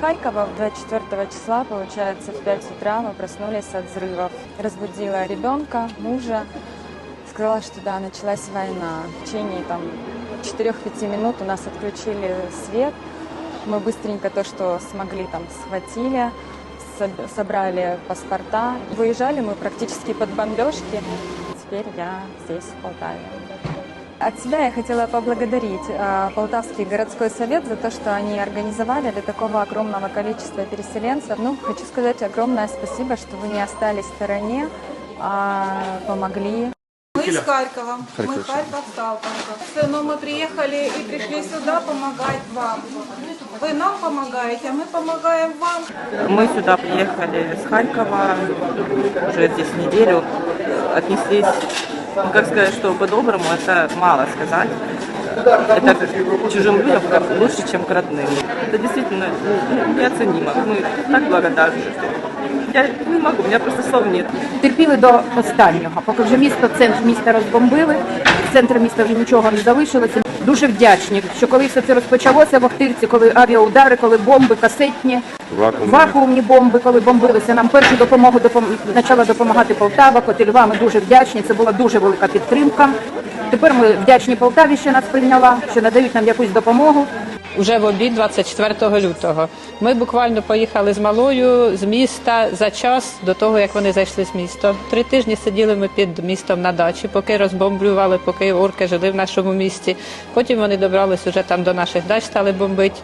Харькова 24 числа, получается, в 5 утра мы проснулись от взрывов. Разбудила ребенка, мужа, сказала, что да, началась война. В течение там 4-5 минут у нас отключили свет. Мы быстренько то, что смогли, там схватили, соб- собрали паспорта. Выезжали мы практически под бомбежки. Теперь я здесь, в Полтаве. От себя я хотела поблагодарить э, Полтавский городской совет за то, что они организовали для такого огромного количества переселенцев. Ну, хочу сказать огромное спасибо, что вы не остались в стороне, а помогли. Мы из Харькова. Мы Харьков Сталканка. Но мы приехали и пришли сюда помогать вам. Вы нам помогаете, а мы помогаем вам. Мы сюда приехали с Харькова, уже здесь неделю, отнеслись, ну, как сказать, что по-доброму, это мало сказать. Это к чужим людям как лучше, чем к родным. Это действительно ну, неоценимо. Мы так благодарны. Я не могу, у меня просто слов нет. терпіли до останнього, поки вже місто, центр міста розбомбили, з центру міста вже нічого не залишилося. Дуже вдячні, що коли все це розпочалося в Охтирці, коли авіаудари, коли бомби касетні, вакуумні бомби, коли бомбилися, нам першу допомогу допом... почала допомагати Полтава, Котельва. Ми дуже вдячні. Це була дуже велика підтримка. Тепер ми вдячні Полтаві, що нас прийняла, що надають нам якусь допомогу. Уже в обід 24 лютого. Ми буквально поїхали з малою з міста за час до того, як вони зайшли з міста. Три тижні сиділи ми під містом на дачі, поки розбомблювали, поки орки жили в нашому місті. Потім вони добрались уже там до наших дач, стали бомбити.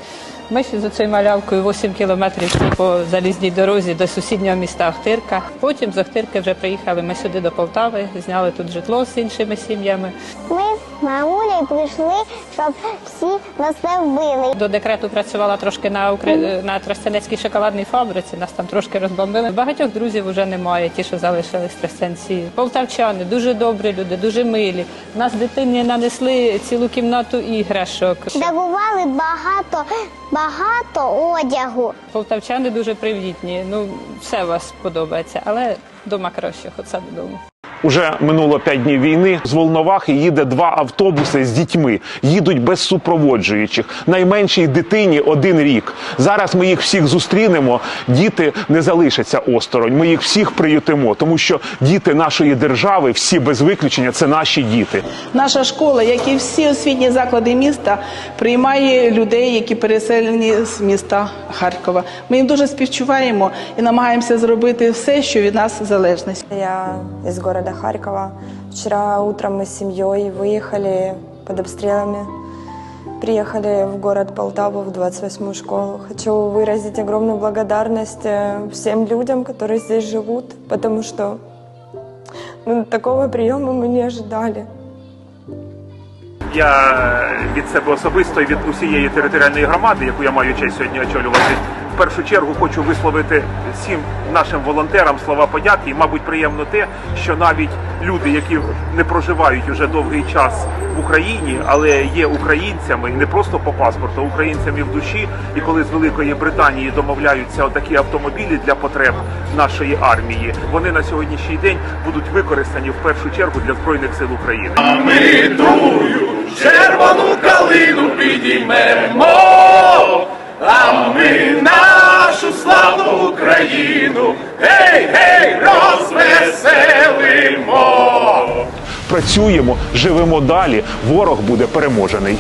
Ми ще за цією малявкою 8 кілометрів по залізній дорозі до сусіднього міста Охтирка. Потім з Охтирки вже приїхали ми сюди до Полтави, зняли тут житло з іншими сім'ями. Ми з мамулею прийшли, щоб всі нас не вбили. До декрету працювала трошки на Укр... на Тростянецькій шоколадній фабриці. Нас там трошки розбомбили. Багатьох друзів вже немає. Ті, що залишились в Тростянці. Полтавчани дуже добрі люди, дуже милі. У нас дитині нанесли цілу кімнату іграшок. Дарували багато, багато одягу. Полтавчани дуже привітні. Ну все вас подобається, але дома краще, оце додому. Уже минуло п'ять днів війни. З Волновахи їде два автобуси з дітьми. Їдуть без супроводжуючих. Найменшій дитині один рік. Зараз ми їх всіх зустрінемо. Діти не залишаться осторонь. Ми їх всіх приютимо, тому що діти нашої держави, всі без виключення, це наші діти. Наша школа, як і всі освітні заклади міста, приймає людей, які переселені з міста Харкова. Ми їм дуже співчуваємо і намагаємося зробити все, що від нас залежить. Я из города Харькова. Вчера утром мы с семьей выехали под обстрелами. Приехали в город Полтаву, в 28-ю школу. Хочу выразить огромную благодарность э, всем людям, которые здесь живут, потому что ну, такого приема мы не ожидали. Я від себе особисто і від усієї територіальної громади, яку я маю честь сьогодні очолювати, в першу чергу хочу висловити всім нашим волонтерам слова подяки. І, мабуть, приємно те, що навіть люди, які не проживають уже довгий час в Україні, але є українцями не просто по паспорту, а українцями в душі. І коли з Великої Британії домовляються отакі автомобілі для потреб нашої армії, вони на сьогоднішній день будуть використані в першу чергу для збройних сил України. а ми червону калину підіймемо, а ми нашу славну Україну, гей, гей, розвеселимо. Працюємо, живемо далі. Ворог буде переможений.